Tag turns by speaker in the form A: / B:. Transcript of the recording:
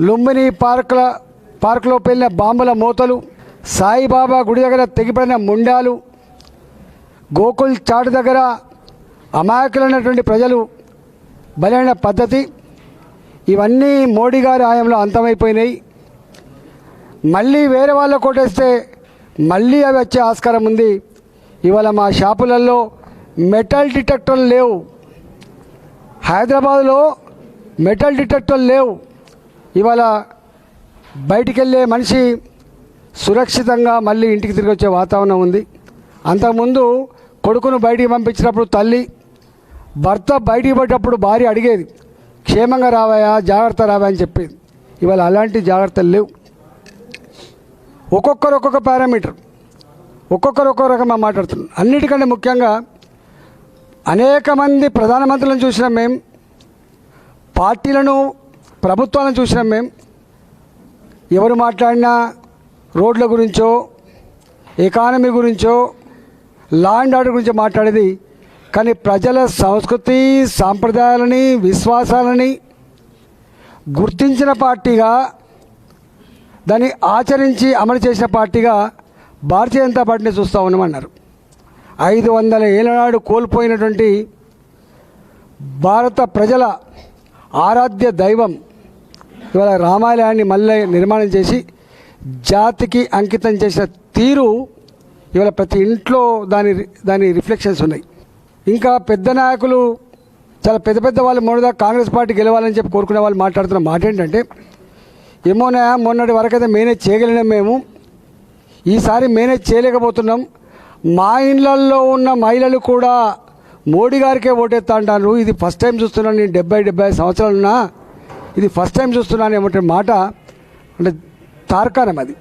A: లుంబిని పార్కుల పార్కులో పెళ్ళిన బాంబుల మూతలు సాయిబాబా గుడి దగ్గర తెగిపడిన ముండాలు గోకుల్ చాటు దగ్గర అమాయకులైనటువంటి ప్రజలు బలైన పద్ధతి ఇవన్నీ మోడీ గారి ఆయంలో అంతమైపోయినాయి. మళ్ళీ వేరే వాళ్ళ కొట్టేస్తే మళ్ళీ అవి వచ్చే ఆస్కారం ఉంది. ఇవాళ మా షాపులలో మెటల్ డిటెక్టర్లు లేవు. హైదరాబాద్లో మెటల్ డిటెక్టర్లు లేవు. ఇవాళ బయటికి వెళ్ళే మనిషి సురక్షితంగా మళ్ళీ ఇంటికి తిరిగి వచ్చే వాతావరణం ఉంది. అంతకుముందు కొడుకును బయటికి పంపించినప్పుడు తల్లి భర్త బయటికి పడ్డప్పుడు భార్య అడిగేది క్షేమంగా రావాయా జాగ్రత్త రావా అని చెప్పేది. ఇవాళ అలాంటి జాగ్రత్తలు లేవు. ఒక్కొక్కరు ఒక్కొక్క పారామీటర్ ఒక్కొక్కరు ఒక్కొక్క రకంగా మాట్లాడుతున్నారు. అన్నిటికంటే ముఖ్యంగా అనేక మంది ప్రధానమంత్రులను చూసిన మేము పార్టీలను ప్రభుత్వాలను చూసినాం మేము ఎవరు మాట్లాడినా రోడ్ల గురించో ఎకానమీ గురించో లా అండ్ ఆర్డర్ గురించి మాట్లాడేది. కానీ ప్రజల సంస్కృతి సాంప్రదాయాలని విశ్వాసాలని గుర్తించిన పార్టీగా దాన్ని ఆచరించి అమలు చేసిన పార్టీగా భారతీయ జనతా పార్టీని చూస్తూ ఉన్నామన్నారు. ఐదు వందల ఏళ్ళనాడు కోల్పోయినటువంటి భారత ప్రజల ఆరాధ్య దైవం ఇవాళ రామాలయాన్ని మళ్ళీ నిర్మాణం చేసి జాతికి అంకితం చేసిన తీరు ఇవాళ ప్రతి ఇంట్లో దాని దాని రిఫ్లెక్షన్స్ ఉన్నాయి. ఇంకా పెద్ద నాయకులు చాలా పెద్ద పెద్ద వాళ్ళు మొన్నదా కాంగ్రెస్ పార్టీ గెలవాలని చెప్పి కోరుకునే వాళ్ళు మాట్లాడుతున్న మాట ఏంటంటే ఏమోనా మొన్నటి వరకైతే మేనేజ్ చేయగలిగినాం మేము. ఈసారి మేనేజ్ చేయలేకపోతున్నాం. మా ఇళ్ళల్లో ఉన్న మహిళలు కూడా మోడీ గారికే ఓటేస్తా అంటారు ఇది ఫస్ట్ టైం చూస్తున్నాను నేను డెబ్బై డెబ్బై సంవత్సరాలున్నా. ఇది ఫస్ట్ టైం చూస్తున్నాను ఏమంటే మాట అంటే తార్కాణం అది.